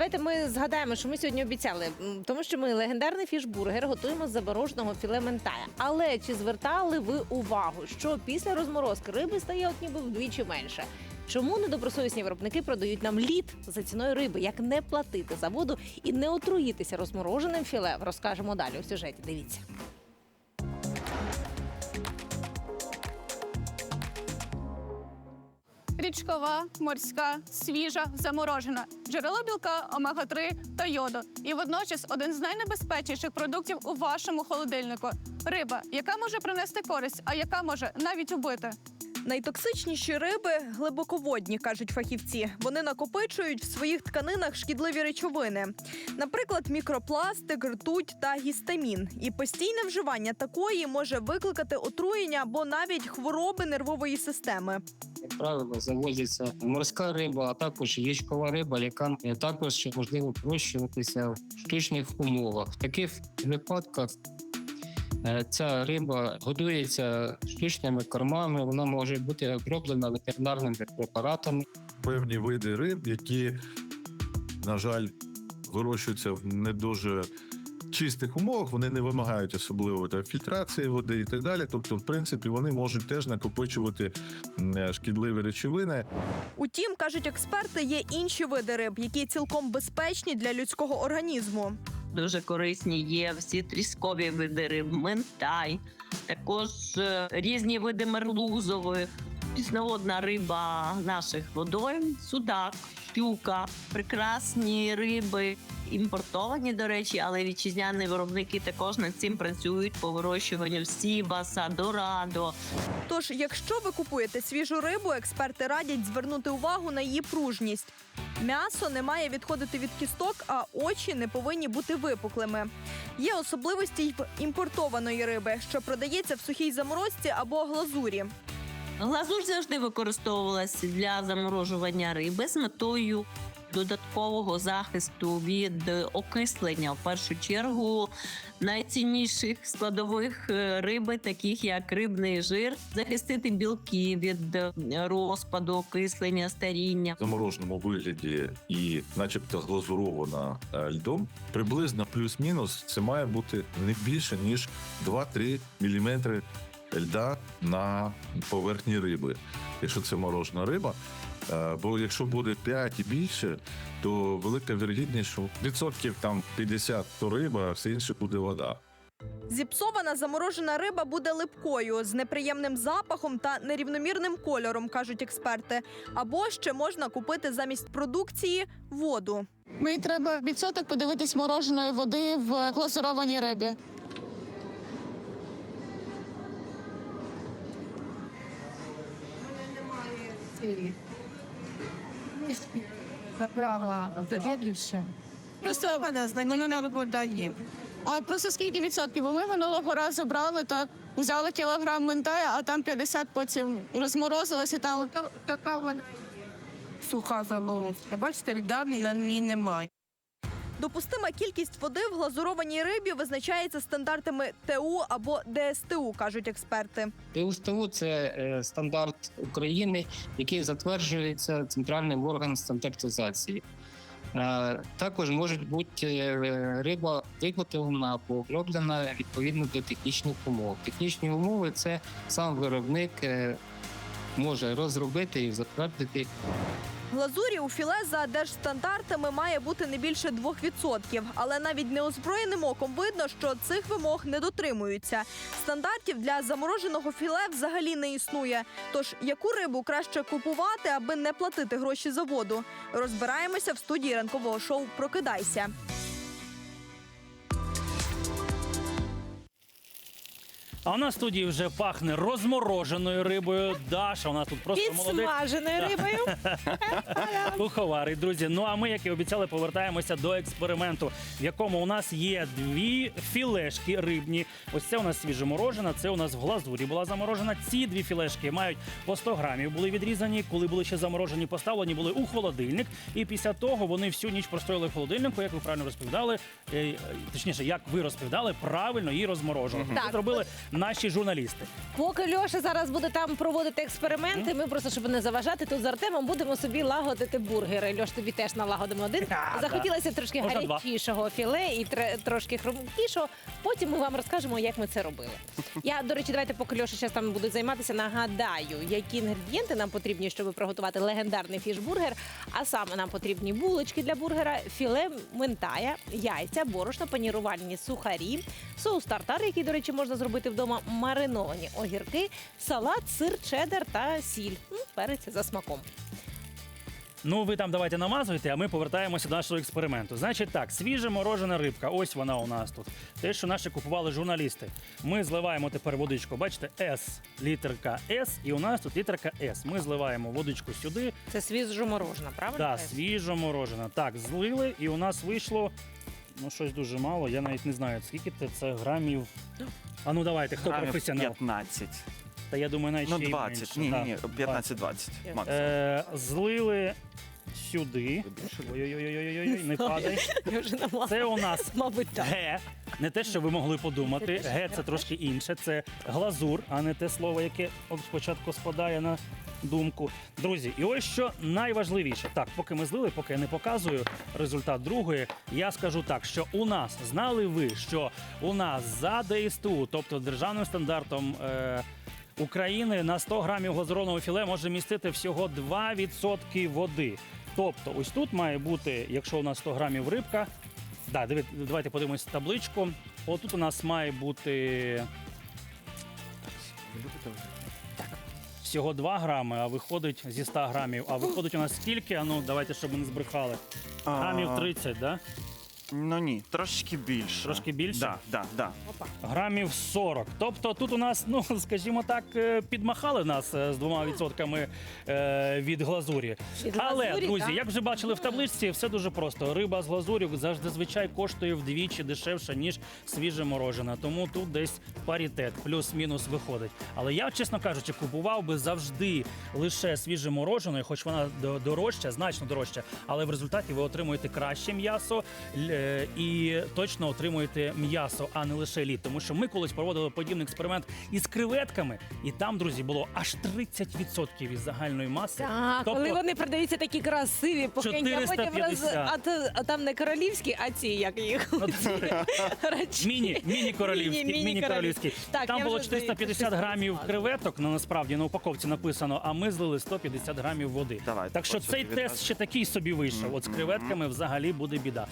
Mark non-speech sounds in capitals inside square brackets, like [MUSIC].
давайте ми згадаємо, що ми сьогодні обіцяли, тому що ми легендарний фішбургер готуємо з забороженого філе ментая. Але чи звертали ви увагу, що після розморозки риби стає от ніби вдвічі менше? Чому недобросовісні виробники продають нам лід за ціною риби? Як не платити за воду і не отруїтися розмороженим філе? Розкажемо далі у сюжеті. Дивіться. Річкова, морська, свіжа, заморожена, джерело білка, омега-3 та йоду. І водночас один з найнебезпечніших продуктів у вашому холодильнику риба, яка може принести користь, а яка може навіть убити. Найтоксичніші риби глибоководні, кажуть фахівці. Вони накопичують в своїх тканинах шкідливі речовини, наприклад, мікропластик, ртуть та гістамін. І постійне вживання такої може викликати отруєння або навіть хвороби нервової системи. як правило, завозиться морська риба, а також ячкова риба, яка також можливо прощуватися в штучних умовах. В таких випадках ця риба годується штучними кормами, вона може бути оброблена ветеринарними препаратами. певні види риб, які, на жаль, вирощуються в не дуже чистих умовах, вони не вимагають особливо там, фільтрації води і так далі. Тобто, в принципі, вони можуть теж накопичувати е, шкідливі речовини. Утім, кажуть експерти, є інші види риб, які цілком безпечні для людського організму. Дуже корисні є всі тріскові види риб, ментай, також е, різні види мерлузових, пісноводна риба наших водойм, судак, щука, прекрасні риби. Імпортовані, до речі, але вітчизняні виробники також над цим працюють по вирощуванню сібаса, дорадо. Тож, якщо ви купуєте свіжу рибу, експерти радять звернути увагу на її пружність. М'ясо не має відходити від кісток, а очі не повинні бути випуклими. Є особливості й в імпортованої риби, що продається в сухій заморозці або глазурі. Глазур завжди використовувалася для заморожування риби з метою додаткового захисту від окислення. В першу чергу найцінніших складових е, риби, таких як рибний жир, захистити білки від е, розпаду, окислення, старіння. В замороженому вигляді і, начебто, глазурована е, льдом, приблизно плюс-мінус це має бути не більше ніж 2-3 мм льда на поверхні риби, якщо це морожена риба. Е, Бо якщо буде 5 і більше, то велика вірогідність, що відсотків там 50 то риба, а все інше буде вода. Зіпсована заморожена риба буде липкою з неприємним запахом та нерівномірним кольором, кажуть експерти. Або ще можна купити замість продукції воду. Мені треба відсоток подивитись мороженої води в глазурованій рибі. Просто вона знайомі на викладанні. А просто скільки відсотків? Бо ми минулого разу брали, так взяли кілограм ментая, а там 50 потім розморозилося, і там така вона суха заморозка. Бачите, льда на ній немає. Допустима кількість води в глазурованій рибі визначається стандартами ТУ або ДСТУ, кажуть експерти. ТУСТУ – це е, стандарт України, який затверджується центральним органом стандартизації. Е, Також може бути е, риба виготовлена або оброблена відповідно до технічних умов. Технічні умови це сам виробник може розробити і затвердити Глазурі у філе за держстандартами має бути не більше 2%, але навіть неозброєним оком видно, що цих вимог не дотримуються. Стандартів для замороженого філе взагалі не існує. Тож яку рибу краще купувати, аби не платити гроші за воду? Розбираємося в студії ранкового шоу Прокидайся. А у нас студії вже пахне розмороженою рибою. Даша, у нас тут просто молодець. Підсмаженою рибою. [LAUGHS] Куховарить, друзі. Ну а ми, як і обіцяли, повертаємося до експерименту, в якому у нас є дві філешки рибні. Ось це у нас свіжоморожена, це у нас в глазурі була заморожена. Ці дві філешки мають по 100 грамів були відрізані. Коли були ще заморожені, поставлені були у холодильник. І після того вони всю ніч простояли в холодильнику, як ви правильно розповідали. е, Точніше, як ви розповідали, правильно її розморожували. Це зробили наші журналісти. Поки Льоша зараз буде там проводити експерименти, ми просто щоб не заважати тут з Артемом, будемо собі лагодити бургери. Льош, тобі теж налагодимо один. [LAUGHS] Да, Захотілося трошки Можна два. гарячішого філе і тре- трошки хрумкішого. Потім ми вам розкажемо, як ми це робили. [LAUGHS] Я, до речі, давайте, поки Льоша зараз там буде займатися, нагадаю, які інгредієнти нам потрібні, щоб приготувати легендарний фішбургер. А саме нам потрібні булочки для бургера, філе ментая, яйця, борошно, панірувальні сухарі, соус тартар, який, до речі, можна зробити вдома, мариновані огірки, салат, сир, чеддер та сіль. Ну, перець за смаком. Ну, ви там давайте намазуйте, а ми повертаємося до нашого експерименту. Значить так, свіжа морожена рибка. Ось вона у нас тут. Те, що наші купували журналісти. Ми зливаємо тепер водичку. Бачите, С, літерка С, і у нас тут літерка С. Ми зливаємо водичку сюди. Це свіжо морожена, правильно? Да, свіжо морожена. Так, злили, і у нас вийшло. Ну, щось дуже мало. Я навіть не знаю, скільки це, це грамів. А ну давайте, хто Грамів професіонал? 15. Та я думаю, навіть Ну, ще й 20. менше. Ні, ні, Да, ні, 15-20 максимум. Е, злили сюди. Ой-ой-ой, не падай. Я вже намазала. Це у нас Мабуть, так. Г. Не те, що ви могли подумати. Г це трошки інше. Це глазур, а не те слово, яке спочатку спадає на думку. Друзі, і ось що найважливіше. Так, поки ми злили, поки я не показую результат другої, я скажу так, що у нас знали ви, що у нас за ДСТУ, тобто державним стандартом. Е- України на 100 грамів глазурованого філе може містити всього 2% води. Тобто, ось тут має бути, якщо у нас 100 грамів рибка, да, диві- давайте подивимось табличку. Отут у нас має бути всього 2 грами, а виходить зі 100 грамів. А виходить у нас скільки? А ну давайте, щоб ми не збрехали. Грамів А, 30, да? Ну ні, трошки більше. Трошки більше? Да, да, да. Грамів 40. Тобто тут у нас, ну [LAUGHS] скажімо так, е, підмахали нас е, з двома відсотками е, від глазурі. Від Але, глазурі, друзі, так? як вже бачили в табличці, все дуже просто. Риба з глазурю завжди зазвичай коштує вдвічі дешевше, ніж свіже морожене. Тому тут десь паритет, плюс-мінус виходить. Але я, чесно кажучи, купував би завжди лише свіже морожене, хоч вона до- дорожча, значно дорожча. Але в результаті ви отримуєте краще м'ясо л- е, і точно отримуєте м'ясо, а не лише лід. Тому що ми колись проводили подібний експеримент із креветками, і там, друзі, було аж 30% із загальної маси. Так, Тобто- коли вони продаються такі красиві, пухенькі, а потім роз... 450. а, то- а там не королівські, а ці як їх. Ну, [LAUGHS] Рачки. Міні, міні королівські, Міні- міні королівські. Так, Там я було вже, здається, 450 щось грамів згадую. креветок, ну насправді на упаковці написано, а ми злили 150 грамів води. Давайте, так що от цей собі тест відразу. ще такий собі вийшов. От з креветками взагалі буде біда.